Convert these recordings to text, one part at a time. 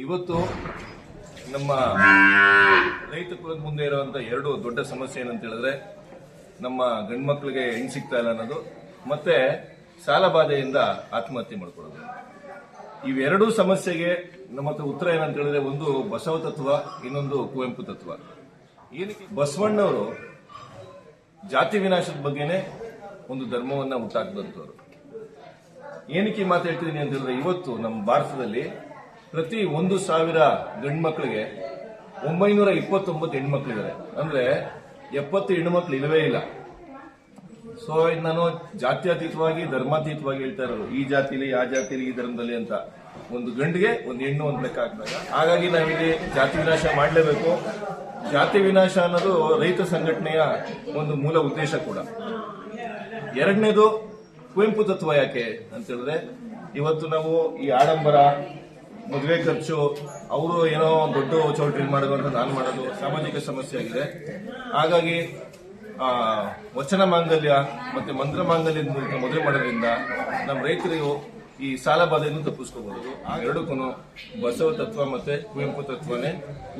ಇವತ್ತು ನಮ್ಮ ರೈತ ಕುಲದ ಮುಂದೆ ಇರುವಂತ ಎರಡು ದೊಡ್ಡ ಸಮಸ್ಯೆ ಏನಂತ ಹೇಳಿದ್ರೆ ನಮ್ಮ ಗಂಡು ಮಕ್ಕಳಿಗೆ ಹೆಣ್ಣು ಸಿಗ್ತಾ ಇಲ್ಲ ಅನ್ನೋದು, ಮತ್ತೆ ಸಾಲ ಬಾಧೆಯಿಂದ ಆತ್ಮಹತ್ಯೆ ಮಾಡ್ಕೊಳ್ಳೋದು. ಇವೆರಡೂ ಸಮಸ್ಯೆಗೆ ನಮ್ಮ ಹತ್ರ ಉತ್ತರ ಏನಂತ ಹೇಳಿದ್ರೆ ಒಂದು ಬಸವ ತತ್ವ, ಇನ್ನೊಂದು ಕುವೆಂಪು ತತ್ವ. ಏನಕ್ಕೆ? ಬಸವಣ್ಣವರು ಜಾತಿ ವಿನಾಶದ ಬಗ್ಗೆನೇ ಒಂದು ಧರ್ಮವನ್ನ ಹುಟ್ಟಾಕ್ದಂಥವ್ರು. ಏನಕ್ಕೆ ಮಾತು ಹೇಳ್ತಿದ್ದೀನಿ ಅಂತ ಹೇಳಿದ್ರೆ ಇವತ್ತು ನಮ್ಮ ಭಾರತದಲ್ಲಿ ಪ್ರತಿ ಒಂದು ಸಾವಿರ ಗಂಡು ಮಕ್ಕಳಿಗೆ ಒಂಬೈನೂರ ಇಪ್ಪತ್ತೊಂಬತ್ತು ಹೆಣ್ಮಕ್ಳಿದ್ದಾರೆ. ಅಂದ್ರೆ ಎಪ್ಪತ್ತು ಹೆಣ್ಮಕ್ಳು ಇಲ್ಲವೇ ಇಲ್ಲ. ಸೊ ನಾನು ಜಾತ್ಯತೀತವಾಗಿ, ಧರ್ಮಾತೀತವಾಗಿ ಹೇಳ್ತಾ ಇರೋದು. ಈ ಜಾತಿಲಿ, ಆ ಜಾತಿಲಿ, ಈ ಧರ್ಮದಲ್ಲಿ ಅಂತ. ಒಂದು ಗಂಡಿಗೆ ಒಂದು ಹೆಣ್ಣು ಒಂದು ಲೆಕ್ಕ ಹಾಕಿದಾಗ. ಹಾಗಾಗಿ ನಾವಿಲ್ಲಿ ಜಾತಿ ವಿನಾಶ ಮಾಡಲೇಬೇಕು. ಜಾತಿ ವಿನಾಶ ಅನ್ನೋದು ರೈತ ಸಂಘಟನೆಯ ಒಂದು ಮೂಲ ಉದ್ದೇಶ ಕೂಡ. ಎರಡನೇದು ಕುವೆಂಪು ತತ್ವ ಯಾಕೆ ಅಂತ ಹೇಳಿದ್ರೆ, ಇವತ್ತು ನಾವು ಈ ಆಡಂಬರ ಮದುವೆ ಖರ್ಚು, ಅವರು ಏನೋ ದೊಡ್ಡ ಚೌಲ್ಟ್ರಿ ಮಾಡೋದು ಅಂತ ನಾನು ಮಾಡೋದು ಸಾಮಾಜಿಕ ಸಮಸ್ಯೆ ಆಗಿದೆ. ಹಾಗಾಗಿ ವಚನ ಮಾಂಗಲ್ಯ ಮತ್ತೆ ಮಂತ್ರ ಮಾಂಗಲ್ಯದ ಮೂಲಕ ಮದುವೆ ಮಾಡೋದ್ರಿಂದ ನಮ್ಮ ರೈತರಿಗೂ ಈ ಸಾಲ ಬಾಧೆಯನ್ನು ತಪ್ಪಿಸ್ಕೋಬಹುದು. ಆ ಎರಡಕ್ಕೂ ಬಸವ ತತ್ವ ಮತ್ತೆ ಕುವೆಂಪು ತತ್ವನೇ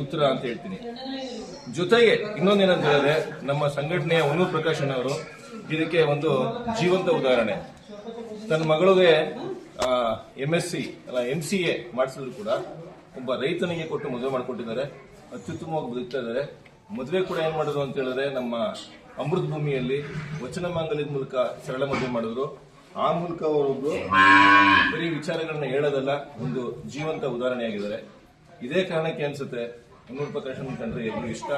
ಉತ್ತರ ಅಂತ ಹೇಳ್ತೀನಿ. ಜೊತೆಗೆ ಇನ್ನೊಂದೇನಂತ ಹೇಳಿದ್ರೆ, ನಮ್ಮ ಸಂಘಟನೆಯ ಹೊನ್ನೂರು ಪ್ರಕಾಶನ್ ಅವರು ಇದಕ್ಕೆ ಒಂದು ಜೀವಂತ ಉದಾಹರಣೆ. ತನ್ನ ಮಗಳಿಗೆ ಎಂ ಎಸ್ ಸಿ ಅಲ್ಲ ಎಂ ಸಿ ಎ ಮಾಡಿಸಿದ್ರು ಕೂಡ ಒಬ್ಬ ರೈತನಿಗೆ ಕೊಟ್ಟು ಮದುವೆ ಮಾಡಿಕೊಟ್ಟಿದ್ದಾರೆ. ಅತ್ಯುತ್ತಮವಾಗಿ ಬದುಕ್ತಾ ಇದ್ದಾರೆ. ಮದುವೆ ಕೂಡ ಏನ್ ಮಾಡಿದ್ರು ಅಂತ ಹೇಳಿದ್ರೆ ನಮ್ಮ ಅಮೃತ ಭೂಮಿಯಲ್ಲಿ ವಚನ ಮಾಂಗಲ್ಯದ ಮೂಲಕ ಸರಳ ಮದುವೆ ಮಾಡಿದ್ರು. ಆ ಮೂಲಕ ಅವರೊಬ್ರು ಬರೀ ವಿಚಾರಗಳನ್ನ ಹೇಳೋದಲ್ಲ, ಒಂದು ಜೀವಂತ ಉದಾಹರಣೆಯಾಗಿದ್ದಾರೆ. ಇದೇ ಕಾರಣಕ್ಕೆ ಅನ್ಸುತ್ತೆ ಮುನ್ನೂರು ಪ್ರಕಾಶನ್ ಕಂಡ್ರೆ ಎಲ್ಲರೂ ಇಷ್ಟ.